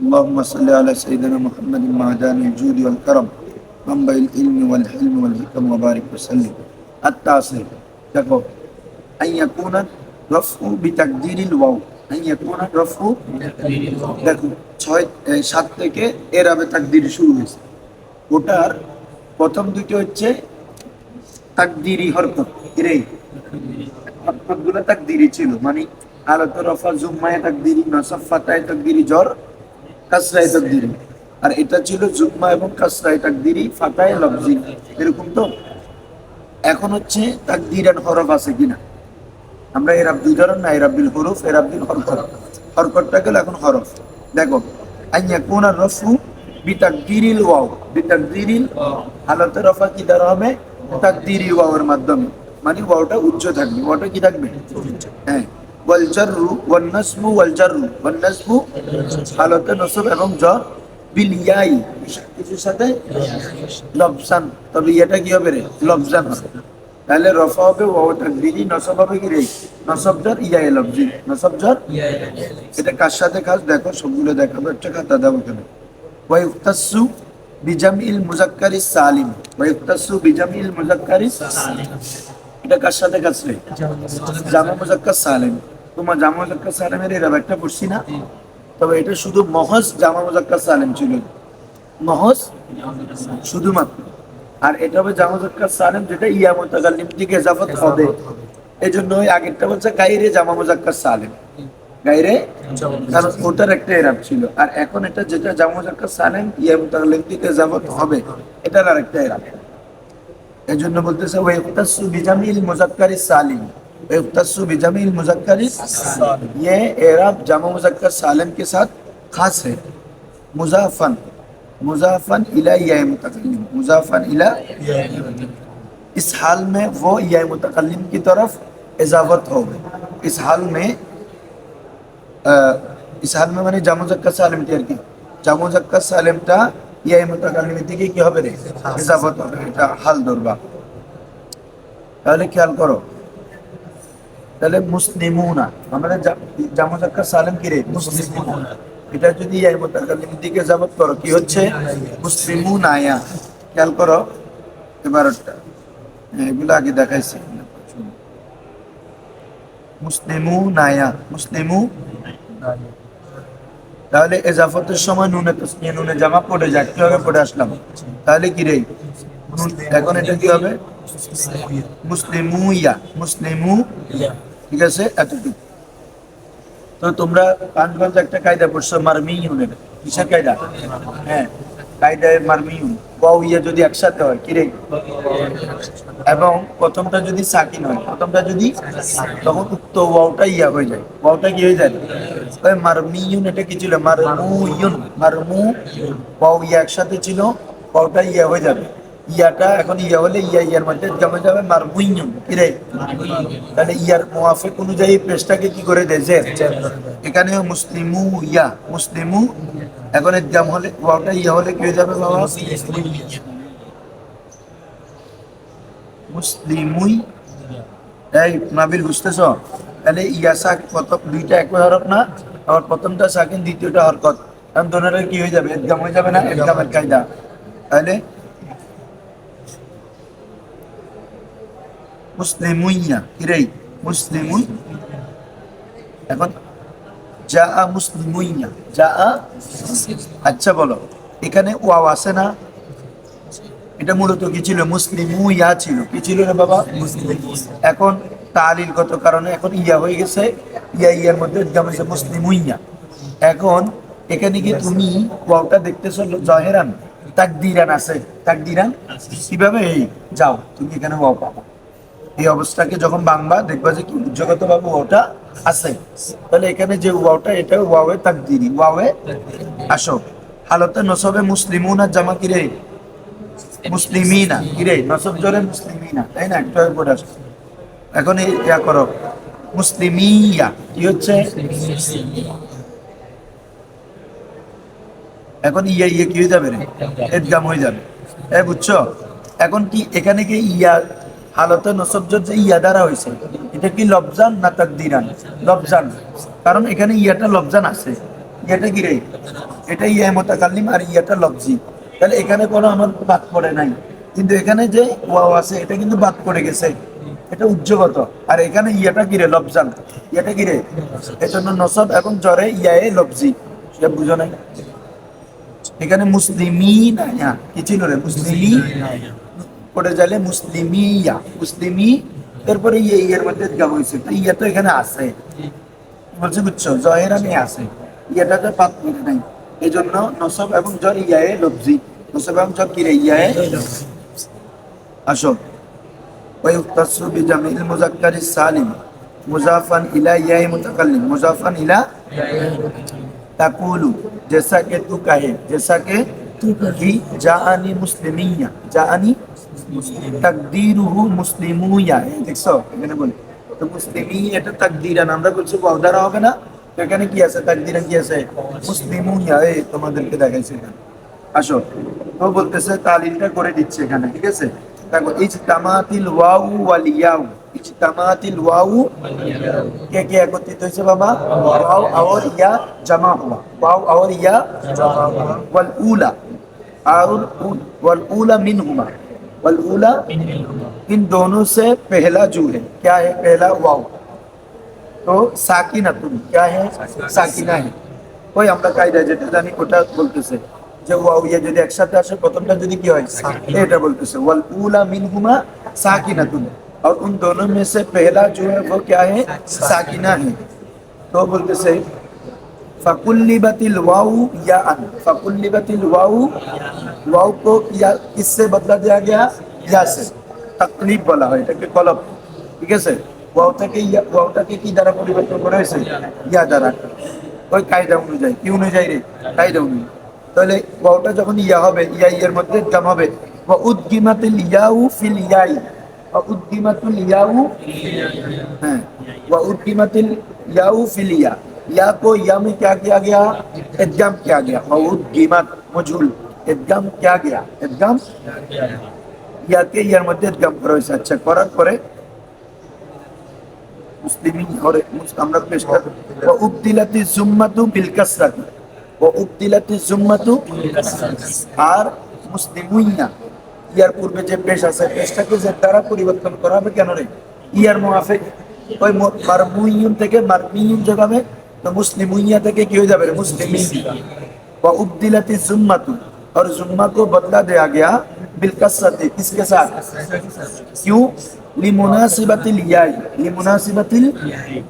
اللهم صل على سيدنا محمد معدان الجود والكرم منبع العلم والحلم والحكم وبارك وسلم التاسع দেখো أن يكون رفع بتقدير الواو أن يكون رفع দেখো ছয় এই সাত থেকে এরাবে তাকদির শুরু হয়েছে ওটার প্রথম দুটো হচ্ছে তাকদিরি হরকত এরাই হরকতগুলো তাকদিরি ছিল মানে আলত রফা জুম্মায় তাকদিরি নসফ ফাতায় তাকদিরি জ্বর কাসরায় তাকদিরি আর এটা ছিল জুম্মা এবং কাসরায় তাকদিরি ফাতায় লফজি। এরকম তো? এখন হচ্ছে তাকদিরান হরফ আছে কিনা? আমরা এর আব্দুল ধরন না এর আব্দুল হরফ এর আব্দুল হরকতটা গেল এখন হরফ। দেখো আইয়া কোন রফু বিতাকদিরিল ওয়াও। বিতাকদিরিল রফা কি দ্বারা হবে? তাকদিরি মাধ্যমে। মানে ওয়াওটা উচ্চ থাকবে। কি থাকবে? হ্যাঁ। কার সাথে কাজ? দেখো, সবগুলো দেখাবো। একটা খাতা দাও এখানে ওয়াইফতাসু বিজামিল মুজাক্কারি সালিম। মুজাক্কারি এটা কার সাথে রে? জামা সালিম। তোমার জামা সালিমের একটা পড়ছি না? তবে এটা শুধু মহজ জামা সালিম ছিল। মহজ শুধুমাত্র। আর এটা হবে জামা সালিম যেটা ইজাফত হবে। এজন্য ওই আগেরটা বলছে গাইরে জামা মুজাক্কার সালিম। গাইরে কারণ ওটার একটা এরাব ছিল। আর এখন এটা যেটা জামা মুজাক্কার সালিম ইয়া মুতাকাল্লিম দিকে ইজাফত হবে, এটার আরেকটা এরাব এর জন্য বলতেছে ওয়াক্তাসু বিজামিল মুজাক্কার সালিম। ওয়াক্তাসু বিজামিল মুজাক্কার یہ اعراب جمع مذکر سالم کے ساتھ خاص ہے مضافن مضافن الی یا متقلم مضافن الی اس حال میں وہ یا متقلم کی طرف اضافت ہو گئے اس حال میں اس حال میں میں نے جامع مذکر سالم تیار کی جامع مذکر سالم تا ইয়া মুতাকাল্লিমের দিকে কি হবে রে? ইজাফত হবে এটা হাল ধরবা। তাহলে খেয়াল করো, তাহলে মুসলিমুনা, আমাদের জামাজাক্কা সালেম কি রে? মুসলিমুনা। এটা যদি এই মুতাকাল্লিমের দিকে যাবত করো, কি হচ্ছে? মুসলিমুন আয়া খেয়াল করো এবারটা এগুলো আগে দেখাইছি। মুসলিমু নায়া মুসলিমু তাহলে এজাফতের সময় নুনে তসমিয়া নুনে জামা পড়ে যায় হবে? পড়ে আসলাম। তাহলে কি রে? এখন এটা কি হবে? মুসলিমু ইয়া মুসলিমু ঠিক আছে? এতটুকু। তো তোমরা পাঁচগঞ্জ একটা কায়দা পড়ছো, মারমিউনের। কিসের কায়দা? হ্যাঁ। কায়দায় মারমিউন ওয়াও ইয়া যদি একসাথে হয় কিরে এবং প্রথমটা যদি সাকিন হয়, প্রথমটা যদি তখন উক্ত ওয়াওটা ইয়া হয়ে যায়। ওয়াওটা কি হয়ে যায়? ওই মারমিউন এটা কি ছিল? মারমুয়ুন মারমু ওয়াও ইয়া একসাথে ছিল, ওয়াওটা ইয়া হয়ে যাবে। ইয়াটা এখন ইয়া হলে ইয়া ইয়ার মধ্যে জমে যাবে মারমুইয়ুন কিরে তাহলে ইয়ার মুআফিক অনুযায়ী পেশটাকে কি করে দেয়? জের এখানে মুসলিমু ইয়া, মুসলিমু। এখন জাম হলে ওয়াওটা ইয়া হলে কি যাবে বাবা? মুসলিমুই। এই নাবিল, বুঝতেছ? তাহলে ইয়া সাক প্রথম দুইটা একই হরফ না? আবার প্রথমটা সাকিন দ্বিতীয়টা হরকত। কারণ দোনারের কি হয়ে যাবে? একদম হয়ে যাবে না? একদমের কায়দা। তাহলে মুসলিমুইয়া, কিরেই? মুসলিমুই এখন যা মুসলিমুইয়া যা আচ্ছা বলো, এখানে ওয়াও আছে না? এটা মূলত কি ছিল? মুসলিমু ইয়া ছিল। কি ছিল রে বাবা? এখন তালিলগত কারণে এখন ইয়া হয়ে গেছে। ইয়া, ইয়ার মধ্যে জামাইছে মুসলিমু ইয়া এখন এখানে কি তুমি ওয়াওটা দেখতেছো? জহেরান, তাকদিরান আছে। তাকদিরান? কীভাবে? এই, যাও, তুমি এখানে ওয়াও পাবা। এই অবস্থাকে যখন বাংবা দেখবা যে কি জগত বাবু ওটা আছে। তাহলে এখানে যে ওয়াওটা, এটা ওয়াওয়ে তাকদিরি, ওয়াওয়ে আসো হালতে নসবে মুসলিমুনা জামা কি রে মুসলিমিনা কি রে নসব জোরে মুসলিমিনা, তাই না? একটু আগে আসো। এখন ইয়া করো। মুসলিমিয়া, কি হচ্ছে? এখন ইয়া ইয়া কি হয়ে যাবে রে? এদগাম হয়ে যাবে। এ বুঝছ? এখন কি এখানে কি ইয়া হালতে নসবজত যে ইয়া দ্বারা হয়েছে এটা কি লবজান না তাকদিরান? লবজান। কারণ এখানে ইয়াটা লবজান আছে। ইয়াটা কি এটা ইয়া মোতাকাল্লিম আর ইয়াটা লফজি তাহলে এখানে কোনো আমার বাদ পড়ে নাই। কিন্তু এখানে যে ওয়াও আছে, এটা কিন্তু বাদ পড়ে গেছে। এটা উজ্জগত আর এখানে ইয়াটা কি রে? লফজান ইয়াটা কি রে? এজন্য নসব এবং জ্বরে ইয়ায়ে লফজি সেটা বুঝো নাই? এখানে মুসলিমি না কি ছিল রে? মুসলিমি পড়ে যাইলে মুসলিমি ইয়া মুসলিমি এরপরে ইয়ে ইয়ের মধ্যে গাব হয়েছে। তো ইয়া তো এখানে আছে। বলছি, বুঝছ, জয়ের আমি আছে। ইয়াটা তো পাত মিলে নাই। এই জন্য নসব এবং জর ইয়ায়ে লব্জি। নসব এবং জর কিরে ইয়ায়ে আসো। ويختص بجميع المذكر السالم مضافا الى ياء متكلم مضافا الى تقول جیسا کہ تو کہے جیسا کہ جاءنی مسلمیہ جاءنی তাকদিরুহু মুসলিমুয়া, দেখছ? এখানে বলে। তো মুসলিমি এটা তাকদিরান আমরা বলছি ওয়াও হবে না? এখানে কি আছে? তাকদিরান কি আছে? মুসলিমুয়া, এই তোমাদেরকে দেখাইছি আসো। তো বলতেছে, তালিলটা করে দিচ্ছে এখানে, ঠিক আছে? দেখো, ইজতামাতিল ওয়াউ ওয়াল ইয়াউ। ইজতামাতিল ওয়াউ। কে কে একত্রিত হয়েছে বাবা? ওয়াউ আওর ইয়া, জামা হুয়া। ওয়াউ আওর ইয়া ওয়াল উলা আউল ওয়াল উলা মিনহুমা। والا ان دونوں سے پہلا جو ہے کیا ہے؟ پہلا واؤ تو ساکینہ تم کیا ہے؟ ساکینہ ہے۔ ওই আমরা কায়দা যেটা জানি ওটা বলতেছে যে ওয়াও ইয়া যদি একসাথে আসে প্রথমটা যদি ایٹا হয় سے۔ বলতেছে من ہما ساکینہ সাকিনাতুন اور ان دونوں میں سے پہلا جو ہے وہ کیا ہے؟ ساکینہ ہے۔ تو بولتے سے फकुल्लिबतिल वाऊ या अन फकुल्लिबतिल वाऊ वाऊ को या किससे बदला दिया गया या से तकलीफ বলা হয় এটাকে কলব ঠিক আছে ওয়াওটাকে ইয়া ওয়াওটাকে কি দ্বারা পরিবর্তন করা হয়েছে ইয়া দ্বারা ওই কায়দা অনুযায়ী কি অনুযায়ী রে কায়দা অনুযায়ী তাহলে ওয়াওটা যখন ইয়া হবে ইয়া ইয়ের মধ্যে জাম হবে ওয়া উদ্গিমাতিল ইয়াউ ফিল ইয়াই ওয়া উদ্গিমাতুল ইয়াউ হ্যাঁ ওয়া উদ্গিমাতিল ইয়াউ ফিল ইয়া या को या में क्या किया गया इदगाम किया गया और कीमत मजहूल इदगाम किया गया इदगाम या के ইয়ার মধ্যে ইদগাম করা হয়েছে আচ্ছা করার পরে মুসলিমিন और আমরা পেশ কর ওয়া উবদিলাতি জুম্মাতু বিল কাসরাতি ওয়া উবদিলাতি জুম্মাতু আর মুসলিমুইনা ইয়ার পূর্বে যে পেশ আছে পেশটাকে যে দ্বারা পরিবর্তন করা হবে কেন রে ইয়ার মুআফিক ওই মারমুইয়ুন থেকে মারমিয়ুন যোগাবে তো মুসলিম উইয়া থেকে কি হয়ে যাবে মুসলিম বা উবদিলাতি জুম্মাতু اور زمہ کو بدلہ دیا گیا بالکسرت کس کے ساتھ؟ کیوں؟ لمناسبت الیائی لمناسبت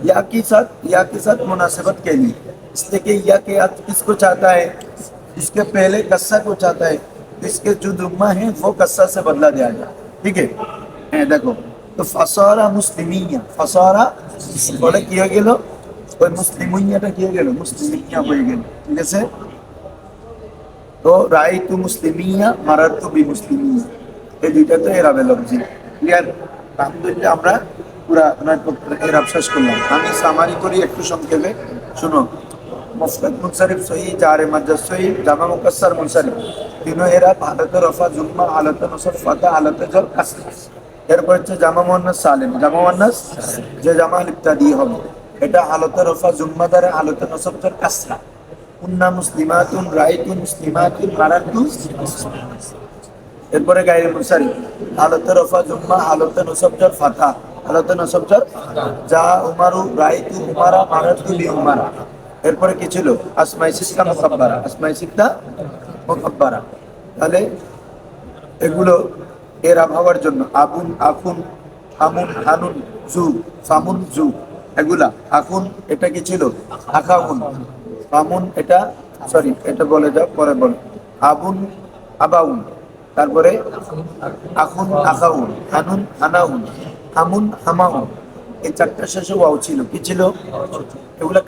یا کی ساتھ؟ یا کے ساتھ مناسبت کے لیے۔ اس لیے کہ یا کے کس کو چاہتا ہے؟ اس کے پہلے قصہ کو چاہتا ہے۔ اس کے جو دمہ ہیں، وہ قصہ سے بدلا دیا جائے ٹھیک ہے؟ دیکھو، تو فسارہ مسلمیہ فسارہ بولے، کیا گیا لوگ؟ ওই হয়ে গেল? হয়ে গেল, ঠিক আছে? তো তু মারার তু বি এই দুইটা তো ক্লিয়ার? আমরা পুরা করলাম। আমি সামারি করি একটু সংক্ষেপে। শুনো মুনসারিফ সহি, জারে সহি, জামা মুকাসসার মুনসারিফ। তিনো এরাব, হালতে রফা, জুম্মা, হালতে নসব ফাতা জল এরপর হচ্ছে জামা মুয়ান্নাস সালিম। জামা মুয়ান্নাস যে জামা লিপ্তা দিয়ে হবে। এটা হালতে রফা জুম্মাদারে হালতে নসবজর কাসরা উন্না মুসলিমাতুন রাইতুন মুসলিমাতুন মারাতু এরপরে গায়ের মুসারি। হালতে রফা জুম্মা হালতে নসবজর ফাতা। হালতে নসবজর যা উমারু, রাইতু, উমারা, মারাতু লি উমারা। এরপরে কি ছিল? আসমাই সিস্তা মুকাব্বারা। আসমাই সিস্তা মুকাব্বারা। তাহলে এগুলো এর আবহাওয়ার জন্য। আবুন, আফুন আমুন হানুন, জু, ফামুন, জু। এগুলা এটা কি ছিল? ফামুন এটা সরি এটা বলে যাও পরে বল। আবুন আবাউন তারপরে আখুন আখাউন হানুন, হানাউন। হামাউন। এই চারটা শেষে ওয়াও ছিল। কি ছিল? এগুলা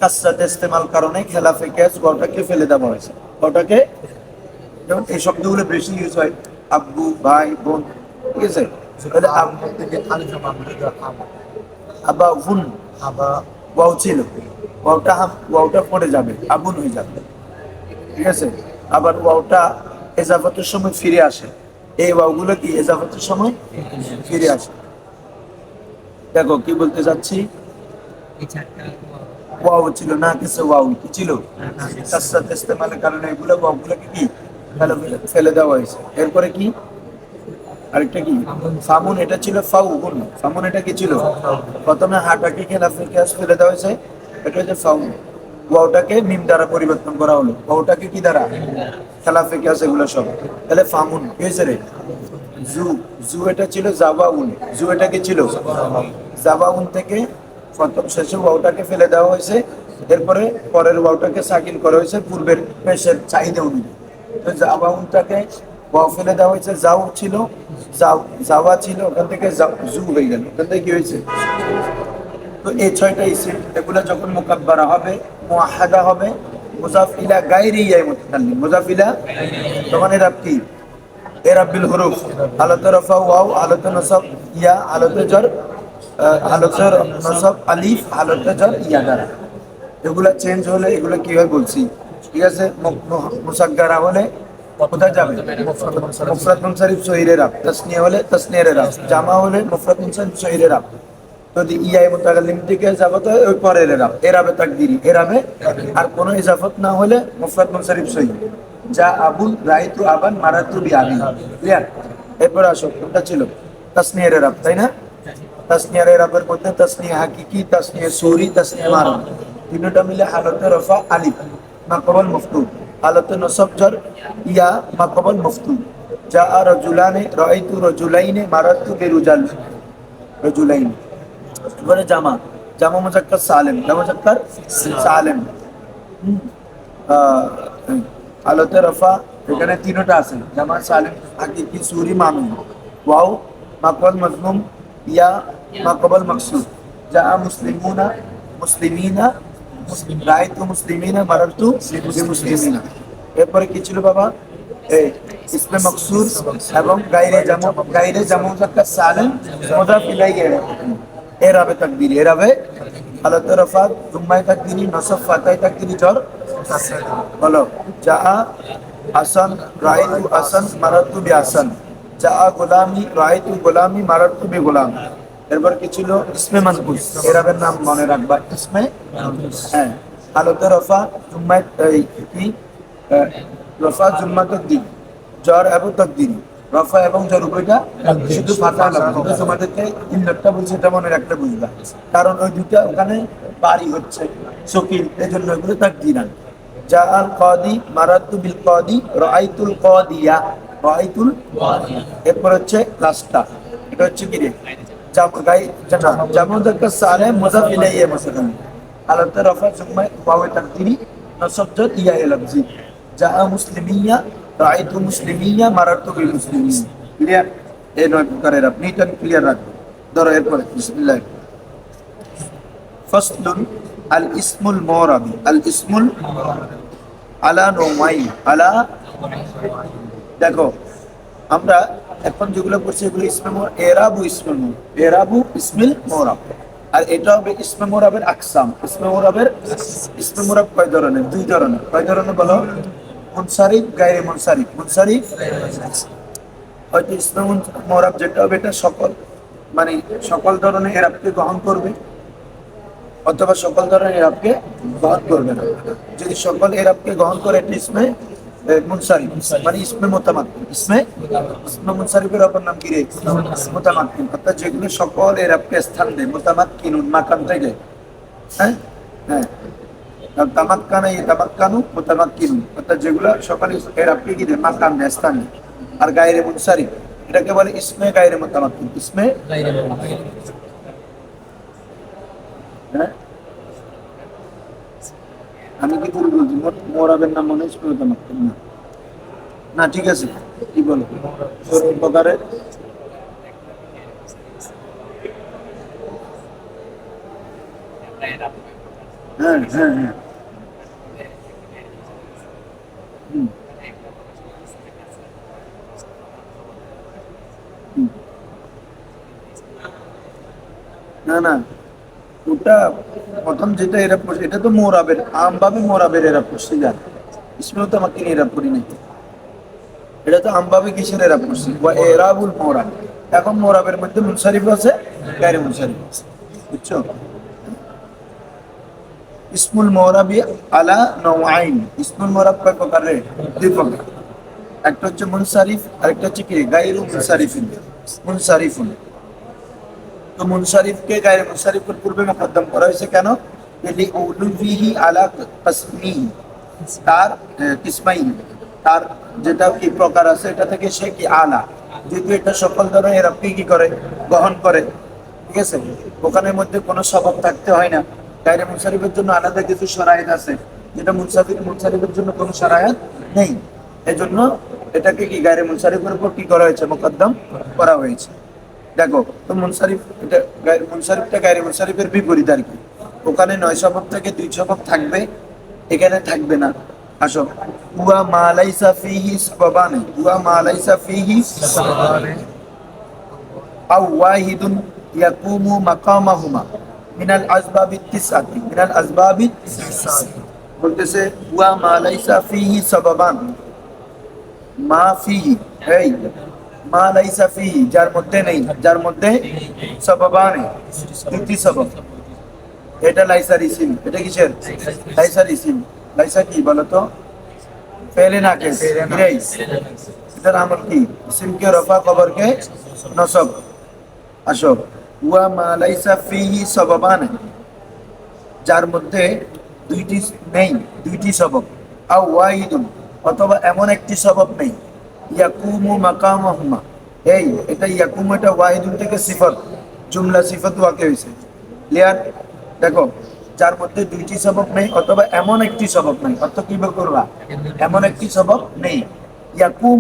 ইস্তেমাল কারণে খেলাফে ক্যাচ ওয়াওটাকে ফেলে দেওয়া হয়েছে। ওটাকে যেমন এই শব্দগুলো বেশি ইউজ হয়। আব্বু, ভাই, বোন, ঠিক আছে? আবা হুন ওয়াও ছিল। ওয়াওটা হাম ওয়াওটা পড়ে যাবে আবুন হয়ে যাবে। ঠিক আছে? আবার ওয়াওটা এজাফতের সময় ফিরে আসে। এই ওয়াওগুলো কি এজাফতের সময়? ফিরে আসে। দেখো কি বলতে চাচ্ছি? ওয়াও ছিল না কিছু ওয়াও কি ছিল? কাসাত ইস্তেমালের কারণে এগুলো ওয়াওগুলোকে কি? ফেলে দেওয়া হয়েছে। এরপরে কি? আরেকটা কি? ফামুন এটা ছিল ফাউন ফামুন এটা কি ছিল? প্রথমে হাটাকে খেলাফে গ্যাস ফেলে দেওয়া হয়েছে? এটা হচ্ছে ফাউন ওয়াওটাকে মিম দ্বারা পরিবর্তন করা হলো। ওয়াওটাকে কি দ্বারা? খেলাফে গ্যাস এগুলো সব। তাহলে ফামুন কি হয়েছে রে? জু। জু এটা ছিল জাবাউন জু এটা কি ছিল? জাবাউন থেকে প্রথম শেষে ওয়াওটাকে ফেলে দেওয়া হয়েছে। এরপরে পরের ওয়াওটাকে সাকিন করা হয়েছে। পূর্বের পেশের চাহিদা অনুযায়ী। তো জাবাউনটাকে ওয়াও দেওয়া হয়েছে যাও ছিল, যাও- যাওয়া ছিল, ওখান থেকে জু হয়ে গেল। ওখান থেকে কি হয়েছে? তো এই ছয়টা ইসিম এগুলো যখন মোকাব্বারা হবে, মুআহাদা হবে, মুজাফিলা গায়রি ইয়াই মুতাকাল্লিম মুজাফিলা তখন এরা কি? এরা বিল হুরুফ। আলাতে রফা, ওয়াও, আলাতে নসব, ইয়া, আলাতে জর আলাতে নসব, আলিফ, আলাতে জর ইয়া দ্বারা। এগুলা চেঞ্জ হলে এগুলো কি বলছি? ঠিক আছে? মুসাগ্গারা হলে কোথায় যাবে? মুফরাদ মুনসারিফ সহিরে রাব তাসনিয়া হলে তাসনিয়ারে রাব জামা হলে মুফরাদ মুনসারিফ সহিরে রাব যদি ইয়াই মুতাকাল্লিম থেকে যাব তো ওই পরের এরাব এরাবে তাকদিরি এরাবে আর কোনো ইজাফত না হলে মুফরাদ মুনসারিফ সহি যা আবুল রাইতু আবান মারাতু বি আবি ক্লিয়ার এরপর আসো, কোনটা ছিল? তাসনিয়ার এরাব তাই না? তাসনিয়ার এরাবের মধ্যে তাসনিয়া হাকিকি, তাসনিয়া সুরি, তাসনিয়া মারুন। তিনটা মিলে হালতে রফা আলিফ মাকবল মুফতু হালতে নসব জর ইয়া মাকবল মুফতু। যা রজুলানে রাইতু রজুলাইনে মারাতু বিরুজাল। রজুলাইন। এবারে জামা। জামা মুজাক্কার সালেম। জামা মুজাক্কার সালেম। আলোতে রফা, এখানে তিনটা আছে। জামা সালেম, হাকিকি, সুরি, মামিন। ওয়াও, মাকবল মজমুম ইয়া, মাকবল মকসুদ। যা মুসলিমুনা, মুসলিমিনা রায়তু মুসলিমিনা মারারতু মুসলিমিনা। এরপরে কি ছিল বাবা? এই ইসমে মকসুর এবং গাইরে জামা গাইরে জামা মুজাক্কার সালেম মুজাফ ইলাইহি এরাবে তাকদিরি এরাবে হালত রফা জুম্মায় তাকদিরি নসব ফাতায় তাকদিরি জর বলো যা আসান রাইতু আসান মারাতু বি আসান যা গোলামি রাইতু গোলামি মারাতু বি গোলাম। এরপর কি ছিল? ইসমে মানকুস এরাবের নাম মনে রাখবা। ইসমে হ্যাঁ। হালত রফা জুম্মায় এই কি? রফা জুম্মা তাকদিরি জ্বর এবং তকদিরি। রফা এবং জ্বর উভয়টা শুধু লাগবে তোমাদেরকে ইন্ডারটা বলছে এটা মনে রাখতে বুঝবা। কারণ ওই দুটা ওখানে বাড়ি হচ্ছে শকিল এই জন্য এগুলো তাকদিরান যা আল কদি মারাতু বিল কদি রাইতুল কদিয়া। রাইতুল এরপর হচ্ছে লাস্টটা এটা হচ্ছে কি রে? জাম- একটা সালে মুজাফ ইলাইহি মাসালান আলাতে রফা সুম্মা ওয়াও তাকদিরি নসব জ্বর ইয়া লাফজি যা মুসলিমিয়া, রাইতু মুসলিমিয়া মারাতু বিল মুসলিমিন ক্লিয়ার এই নয় প্রকারের আপনি, এটা ক্লিয়ার রাখবেন ধরো এরপরে, বিসমিল্লাহ। ফাসলুন আল ইসমুল মুরাবি আল ইসমুল আলা নোমাই আলা দেখো আমরা এখন যেগুলো করছি এগুলো ইসমে এরাবু ইসমে এরাবু ইসমিল মোরাব আর এটা হবে ইসমে মোরাবের আকসাম। ইসমে মোরাবের কয় ধরনের? দুই ধরনের। কয় ধরনের বলো? মুনসারিফ, গায়রে মুনসারিফ। মুনসারিফ? হয়তো ইসমে মোরাব যেটা হবে এটা সকল মানে সকল ধরনের এরাবকে গ্রহণ করবে, অথবা সকল ধরনের এরাবকে গ্রহণ করবে না। যদি সকল এরাবকে গ্রহণ করে এটা ইসমে মুনসারিফ মানে ইসমে মোতামাক্কিন ইসমে? ইসমে মুনসারিফের অপর নাম কি রে? মোতামাক্কিন অর্থাৎ যেগুলো সকল এরাবকে স্থান দেয়। মোতামাক্কিন মাকাম থেকে হ্যাঁ? হ্যাঁ। তামাক্কানা এই তামাক্কানু মোতামাক্কিন অর্থাৎ যেগুলো সকল এরাবকে কি দেয়? মাকাম দেয় স্থান আর গায়রে মুনসারিফ এটাকে বলে ইসমে গায়রে মোতামাক্কিন ইসমে? হ্যাঁ? আমি কি ভুল বলছি মোরাবের নাম মনে কোনো না। না, ঠিক আছে। কি বলো? হ্যাঁ হ্যাঁ হ্যাঁ। না না। ওটা প্রথম যেটা এরা পড়ছে, এটা তো মোরাবের, আমভাবে মোরাবের এরা পড়ছে যার ইসমেও তো আমাকে এরা পড়ি নাই। এটা তো আমভাবে কিসের এরা পড়ছে? ওয়া এরাবুল মোরাব। এখন মোরাবের মধ্যে মুনসারিফ আছে গায়ে মুনসারিফ আছে। বুঝছ? ইসমুল মোরাবি আলা নওয়াইন। ইসমুল মোরাব কয় প্রকারের? দুই প্রকার। একটা হচ্ছে মুনসারিফ, আরেকটা হচ্ছে কি? গাইরু মুনসারিফিন। মুনসারিফুন। তো মুনসারিফকে গাইরু মুনসারিফের পূর্বে মুকদ্দম করা হয়েছে কেন? আলা কাসমিহি তার আহ, কিসমাইন তার যেটা কি প্রকার আছে এটা থেকে সে কি আলা? যেহেতু এটা সকল ধরনের এরাপকে কি করে? গ্রহণ করে। ঠিক আছে? ওখানের মধ্যে কোনো স্বভাব থাকতে হয় না। গাইরে মুনসারিফের জন্য আলাদা কিছু সরায়ত আছে। যেটা মুনসাফির মুনসারিফের জন্য কোনো সরায়ত নেই। এজন্য এটাকে কি গাইরে মুনসারিফের উপর কি করা হয়েছে? মোকদ্দম করা হয়েছে। দেখো, তো মুনসারিফ এটা মুনসারিফটা গাইরে মুনসারিফের বিপরীত আর কি। ওখানে নয় স্বভাব থেকে দুই স্বভাব থাকবে, এখানে থাকবে না। আসো। হুয়া মালাইসা ফিহি সাবাবানি, হুয়া মালাইসা ফিহি আও ওয়াহিদুন ইয়াকুমু মাকামাহুমা, মিনাল আসবাবি তিসআতি মিনাল আসবাবি বলতেছে, হুয়া মালাইসা ফিহি সাবাবান, মা ফিহি এই মা লাইসা ফিহি যার মধ্যে নেই, যার মধ্যে সাবাবানে দুটি সবব। এটা লাইসার ইসিম, এটা কিসের? লাইসার ইসিম। লাইসা কি বলতো ফেলে না কে ফিরাই। এটার আমল কি? ইসিমকে, রফা কবরকে নসব। আসো। ওয়া মা লাইসা ফিহি সবাবান। যার মধ্যে দুইটি নেই, দুইটি সবব। আও ওয়াহিদুন, অথবা এমন একটি সবব নেই। ইয়াকুমু মাকামাহুমা। এই, এটা ইয়াকুমু এটা ওয়াহিদুন থেকে সিফত। জুমলা সিফত ওয়াকে হয়েছে ক্লিয়ার দেখো, যার মধ্যে দুইটি সবক নেই অথবা এমন একটি সবক নেই। অর্থ কি করবা? এমন একটি সবক নেই। ইয়াকুম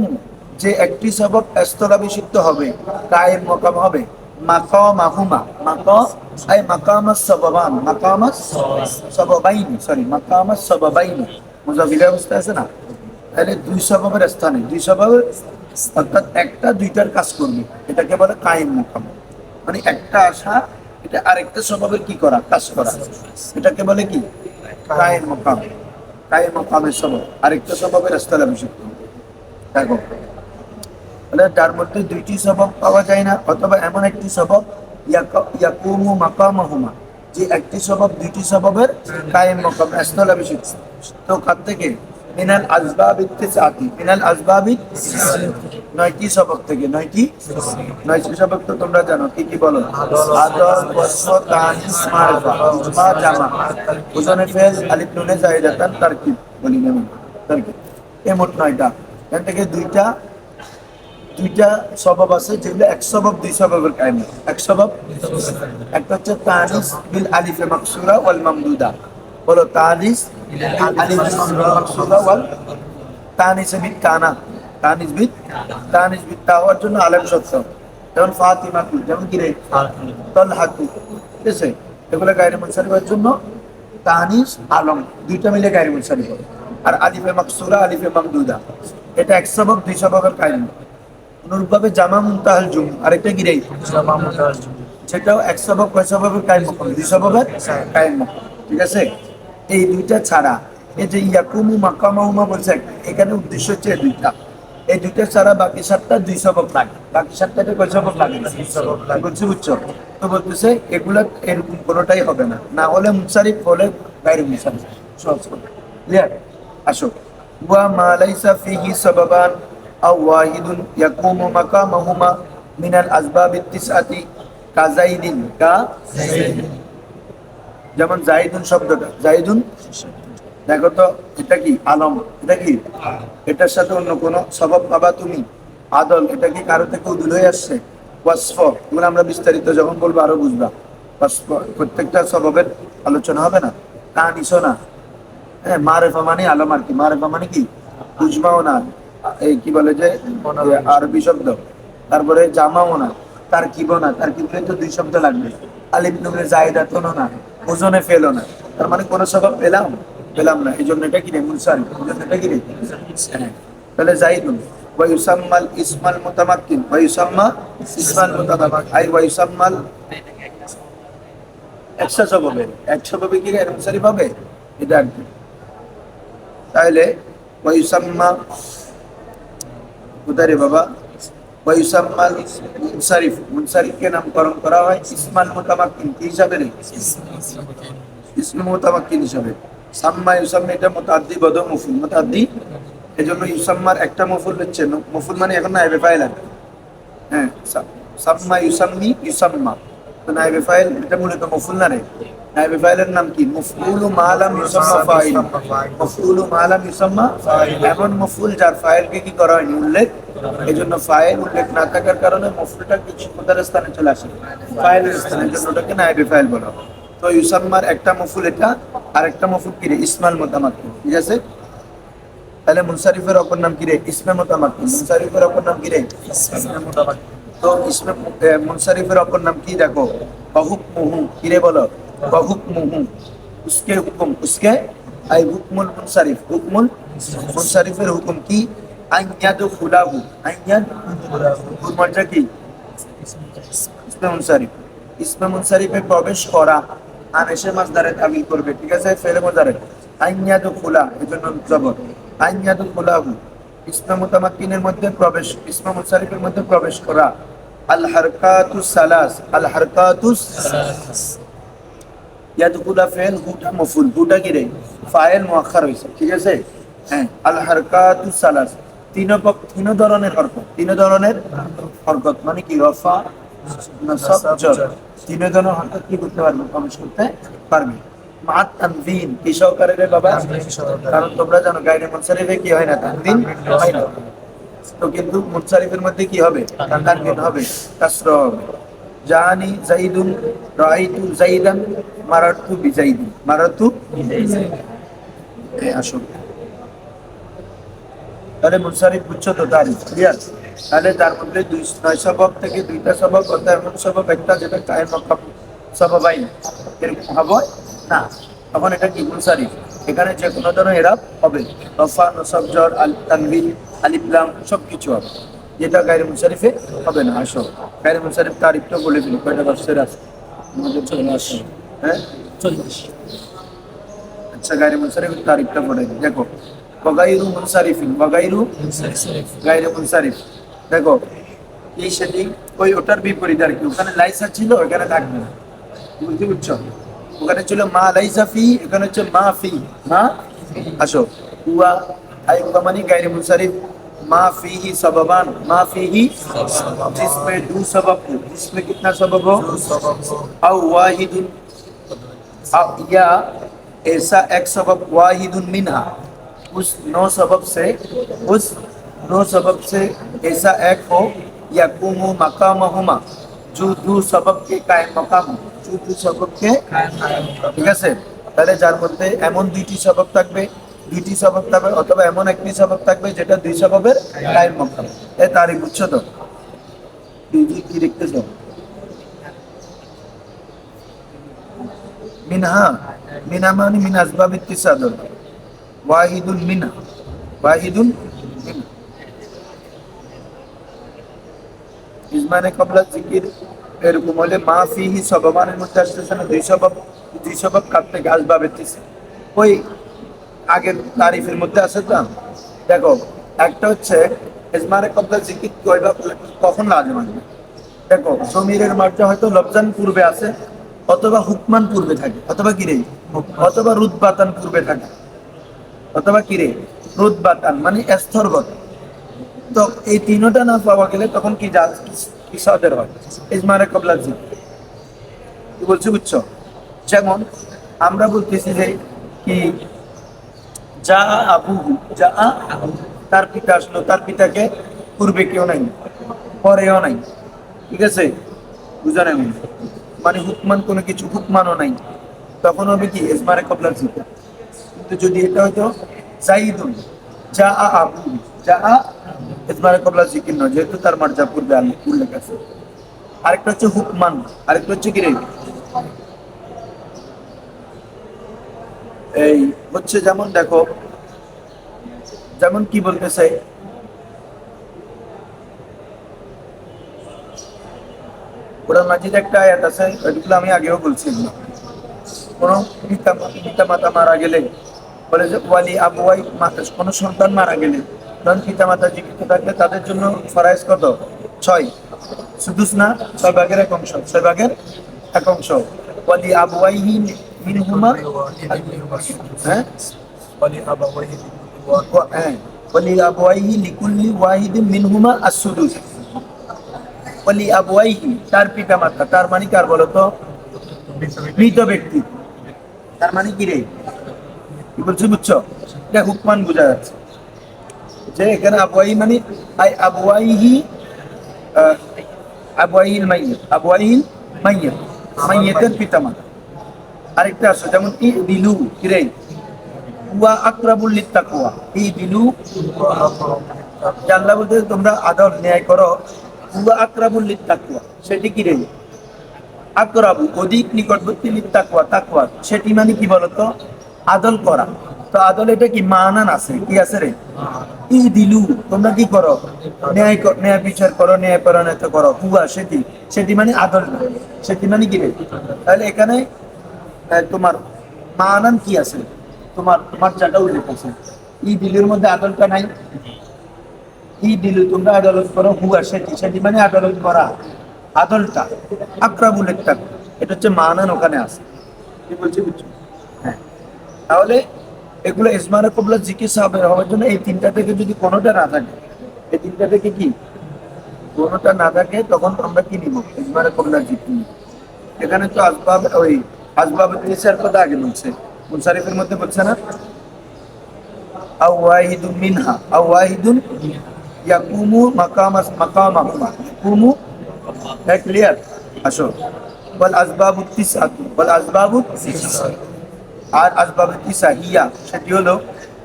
যে একটি সবক স্থলাভিষিক্ত হবে কায়ের মকাম হবে, মাকামাহুমা। মাকাম আই মাকামাস সাবাবান, মাকামাস সাবাবাইনি সরি মাকামাস সাবাবাইনি। মুজাফিলের অবস্থা আছে না? তাহলে দুই স্বভাবের স্থানে, দুই স্বভাবের অর্থাৎ একটা দুইটার কাজ করবে। এটাকে বলে কায়েম মোকাম মানে একটা আশা, এটা আরেকটা স্বভাবের কি করা? কাজ করা। এটাকে বলে কি? কায়েম মোকাম। কায়েম মোকামের স্বভাব। আরেকটা স্বভাবের স্থলে অভিষিক্ত। দেখো, তাহলে তার মধ্যে দুইটি স্বভাব পাওয়া যায় না, অথবা এমন একটি স্বভাব, ইয়াকা- ইয়াকুমু মাকামাহুমা, যে একটি স্বভাব দুইটি স্বভাবের কায়েম মকাম তো কার থেকে মিনাল আজবাব ইত্তিসাতি মিনাল আজবাব নয়টি স্বভাব থেকে, নয়টি? নয়টি স্বভাব তো তোমরা জানো, কি কি বলো? বস্ম তানিস মারফা ইজমা জামা ওজনে ফেল, আলিফ নুনে জাহিদাতান তারকিব, বলি না তারকিব। মোট নয়টা। এখান থেকে দুইটা দুইটা স্বভাব আছে, যেগুলো এক স্বভাব দুই স্বভাবের কায়েম। এক স্বভাব একটা হচ্ছে তানিস বিল আলিফে মাকসুরা ওয়াল মামদুদা। বলো তানিস দুইটা মিলে গায়ের মুনসারিফ আর আলিফে মাকসুরা আলিফে মামদুদা এটা এক সবক দুই সবকের কাহিনী অনুরূপভাবে জামা মুনতাহাল জুম আরেকটা কি রে সেটাও এক সবক কয় সবকের কায়েম দুই সবকের কায়েম ঠিক আছে এই দুইটা ছাড়া, এই যে ইয়াকুমু মাকামাহুমা বলছে এখানে উদ্দেশ্য হচ্ছে এই দুইটা। এই দুইটা ছাড়া বাকি সাতটা দুই সবক লাগে বাকি সাতটাতে কয় সবক লাগে? বলছি, বুঝছ? তো বলতেছে, এগুলা এরকম কোনোটাই হবে না। না হলে মুসারিফ হলে গাইরে মুসারিফ সহজ করে। ক্লিয়ার আসো। ওয়া মা ফিহি আও ওয়াহিদুন ইয়াকুমু মাকামাহুমা মিনাল কাজাইদিন কা? যেমন জাইদুন শব্দটা। জাইদুন দেখো তো, এটা কি আলম? এটা কি? এটার সাথে অন্য কোনো স্বভাব পাবা তুমি? আদল, এটা কি কারও থেকে উদুল হয়ে আসছে? ওয়াসফ। এগুলো আমরা বিস্তারিত যখন বলব আরও বুঝবা। প্রত্যেকটা স্বভাবের আলোচনা হবে না? তা নিছো না হ্যাঁ মারেফা মানে আলম আর কি। মারেফা মানে কি? বুঝবাও না। এই কি বলে যে আরবি শব্দ। তারপরে জামাও না। তার কিবো না তার কিবলে তো দুই শব্দ লাগবে। আলিম নুমে জায়দা তো না। ওজনে ফেলো না। তার মানে কোনো স্বভাব পেলাম? পেলাম না। এই জন্য এটা কি রে, মুনসারি? এই জন্য এটা কি রে? হ্যাঁ। তাহলে জাইদুন ওয়াইউসাম্মাল ইসমাল মুতামাক্কিন। ওয়াইউসাম্মা ইসমাল মুতামাক্কিন। আই ওয়াইউসাম্মাল একশো স্বভাবে। একশো ভাবে কি এর মুনসারি পাবে? এটা আর তাহলে ওয়াইউসাম্মা কোথায় রে বাবা ওয়াইউসাম্মাল মুনসারিফ, মুনসারিফকে নামকরণ করা হয় ইসমান মোতামাক্কিন, কি হিসাবে রে? ইসমে মোতামাক্কিন হিসাবে। সাম্মা ইউসাম্মা এটা মোতাদ্দি বদ মফুল মোতাদ্দি? এজন্য ইউসাম্মার একটা মফুল হচ্ছে ন- মফুল মানে এখন নাইবে ফাইল লাগে হ্যাঁ সাম্মা ইউসাম্মি ইউসাম্মা। নাইবে ফাইল, এটা মূলত মফুল না রে? নাইবে ফাইলের নাম কি? মফউলু মালাম ইউসাম্মা ফাইল। মফউলু মালাম ইউসাম্মা এমন মফুল যার ফাইলকে কি করা হয়নি? উল্লেখ। এই জন্য ফাইল উল্লেখ না থাকার কারণে মফুলটা কিছু কোথার স্থানে চলে আসে? ফাইলের স্থানে জন্য ওটাকে নাইবে ফাইল বলা। তো ইউসাম্মার একটা মফুল এটা আর একটা মফুল কি রে? ইসমাল মোতামাক্কিন ঠিক আছে? তাহলে মুনসারিফের অপর নাম কি রে? ইসমে মোতামাক্কিন মুনসারিফের অপর নাম কি রে? তো ইসমে মুনসারিফের অপর নাম কি? দেখো বহুক মুহু কি রে বলো? বহুক মুহু উসকে হুকুম, উসকে? আই হুকমুল মুনসারিফ। হুকমুল মুনসারিফের হুকুম কি? আইয়াদ খুলাহু আইয়াদ মর্যা কি? ইসমে মুনসারিফ। ইসমে মুনসারিফে প্রবেশ করা আনেশে মাসদারে তাবিল করবে, ঠিক আছে? ফেলে মজারে আইয়াদ খোলা এজন্য জবর। আইয়াদ খোলাহু ইসমে মুতামাক্কিনের মধ্যে প্রবেশ, ইসমে মুনসারিফের মধ্যে প্রবেশ করা। আল হারকাতুস সালাস আল হারকাতুস ইয়াদখুলা ফেল হুটা মফুল হুটা কি রে মুআখার হইছে ঠিক আছে হ্যাঁ আল হারকাতুস সালাস তিন তিন ধরনের হরকত তিন ধরনের হরকত মানে কি রফা নসব জর তিন ধরনের হরকত কি করতে পারবে প্রবেশ করতে পারবে মাত তানবিন কি সহকারে রে বাবা কারণ তোমরা জানো গাইডে মুনসারিফে কি হয় না তানবিন হয় না তো কিন্তু মুনসারিফের মধ্যে কি হবে? তানবিন হবে কাসর হবে। জানি জাইদুন রাইতু জাইদান মারাতু বিজাইদিন। মারাতু আসো। তাহলে মুনসারিফ বুঝছ তো তারিফ ক্লিয়ার তাহলে তার মধ্যে দুই নয় সবক থেকে দুইটা সবক অর্থাৎ এমন সবক একটা যেটা কায়েম মকাম সবাই এরকম হবে? না। তখন এটা কি মুনসারিফ? এখানে যে কোনো ধরনের এরাব হবে। রফা, নসব আল তানবিন আলিফলাম সব কিছু হবে। যেটা গায়ের মুনসারিফে হবে না, আসো। গায়ের মুনসারিফ তারিফটা বলে ফেলি কয়টা বছর হ্যাঁ? আচ্ছা গায়ের মুনসারিফের তারিফটা পড়ে দিই। দেখো বগাইরু মুনসারিফিন বগাইরু গাইরে মুনসারিফ দেখো, এই সেটি ওই ওটার বিপরীত আর কি। ওখানে লাইসা ছিল এখানে থাকবে না। বুঝতে বুঝছ ওখানে ছিল মা লাইসাফি এখানে হচ্ছে মা ফি। মা? আসো। কুয়া আই কুয়া মানে গাইরে মুসারিফ ما فیہی سببان ما فیہی جس میں دو سبب ہو جس میں کتنا سبب ہو او واحد یا ایسا ایک سبب واحد منہا اس نو سبب سے اس نو سبب سے ایسا ایک ہو یا کم مقامہما جو دو سبب کے قائم مقام ہو দুটি সবককে ঠিক আছে? তাহলে যার মধ্যে এমন দুইটি সবক থাকবে, দুইটি সবক থাকবে অথবা এমন একটি সবক থাকবে যেটা দুই সবকের কায়েম মকাম এ তারই বুঝছ তো? কি মিনহা মিনা মানে মিন আসবাব ওয়াহিদুল মিনা ওয়াহিদুল ইসমানে কবলা জিকির। এরকম হলে মা ফিহি সবমানের মধ্যে আসতেছে না, দুই সবব দুই সবব কার থেকে আসবাব এসেছে ওই আগের তারিফের মধ্যে আছে তো? দেখো, একটা হচ্ছে ইজমানে কবলা জিকির কয়বা কখন লাজম আসবে দেখো, সমীরের মার্জা হয়তো লবজান পূর্বে আছে, অথবা হুকমান পূর্বে থাকে, অথবা কিরে অথবা রুদবাতান পূর্বে থাকে। অথবা কিরে রুদবাতান মানে স্থরগত তো এই তিনটা না পাওয়া গেলে তখন কি যা কি সাদের হয় কবলা কি বলছি বুঝছ যেমন আমরা বলতেছি যে কি, যা আবু, যা তার পিতা আসলো, তার পিতাকে পূর্বে কেউ নাই, পরেও নাই। ঠিক আছে? বুঝা নাই মানে হুকমান কোনো কিছু, হুকমানও নাই। তখন হবে কি ইজমারে কবলা জি কিন্তু যদি এটা হয়তো জাইদুন, যা আবু ইসমারে কবলা যেহেতু তার মর্যা পূর্বে আল- উল্লেখ আছে। আরেকটা হচ্ছে হুকমান, আরেকটা হচ্ছে এই হচ্ছে যেমন দেখো, যেমন কি বলতেছে কোরআন মাজিদ একটা আয়াত আছে, ওইগুলো আমি আগেও বলছি। কোনো পিতা মাতা মারা গেলে বলে যে, ওয়ালি আবুয়াই কোনো সন্তান মারা গেলে আপনার পিতামাতা জীবিত থাকলে তাদের জন্য ফরাইজ কত? ছয়। সুদুস না? ছয় ভাগের এক অংশ। ছয় ভাগের এক অংশ। ওয়ালি আবুয়াইহি মিনহুমা। হ্যাঁ? হ্যাঁ। ওয়ালি আবুয়াইহি লিকুল্লি ওয়াহিদ মিনহুমা আসুদুস ওয়ালি আবুয়াইহি তার পিতামাতা। তার মানে কার বলতো মৃত ব্যক্তি। তার মানে কি রে? কি বলছি বুঝছ? এটা হুকমান বোঝা যাচ্ছে। যে এখানে আবওয়াই মানে আহ, আবওয়াইহিল মাইয়াত পিতামাতা আরেকটা আছে যেমন ই কিরে আকরাবুল ই বলতে তোমরা আদল ন্যায় করো ওয়া আকরাবুল লিত্তাকওয়া সেটি কি রে আকরাবু অধিক নিকটবর্তী লিত্তাকওয়া তাকওয়া সেটি মানে কি বলতো আদল করা তো আদল এটা কি মানান আছে কি আছে রে? ই দিলু, তোমরা কি করো? ন্যায় ন্যায় বিচার করো, ন্যায় পরায়ণতা করো। হুয়া সেটি। সেটি মানে আদল না। সেটি মানে কি রে? তাহলে এখানে তোমার মানান কি আছে? তোমার জায়গা উল্লেখ আছে। ই দিলুর মধ্যে আদলটা নাই। ই দিলু, তোমরা আদালত করো হুয়া সেটি। সেটি মানে আদালত করা। আদলটা আক্রাবুল একটা। এটা হচ্ছে মানান ওখানে আছে। কি বলছি বুঝছ? হ্যাঁ। তাহলে এগুলো ইসমানে কবলা জিজ্ঞেস হবে হওয়ার জন্য এই তিনটা থেকে যদি কোনোটা না থাকে, এই তিনটা থেকে কি? কোনোটা না থাকে, তখন আমরা কি নিব? ইসমানে কবলা জিজ্ঞেস এখানে তো আসবাব, ওই আসবাব তিসার কথা আগে বলছে। মুনসারিফের মধ্যে বলছে না? আও ওয়াহিদুন মিনহা আও ওয়াহিদুন ইয়াকুমু মাকামাস মাকামাহুমা। ইয়াকুমু হ্যাঁ ক্লিয়ার আসো। বল আসবাবু তিসআতু বল আসবাবু আর আসবাব তিসা সেটি হলো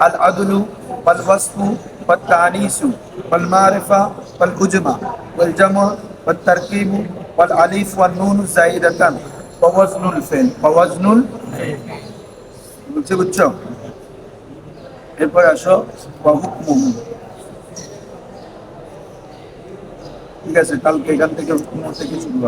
আল আদলু ওয়াল ওয়াসফু ওয়াল তানিসু ওয়াল মারিফা ওয়াল উজমা ওয়াল জামা ওয়াল তারকিবু ওয়াল আলিফ ওয়াল নুন জাইদাতান ওয়া ওয়াজনুল ফিল। ওয়া ওয়াজনুল বুঝছ বুঝছ এরপর আসো হুকমুহু ঠিক আছে, কালকে এখান থেকে হুকম থেকে শুরু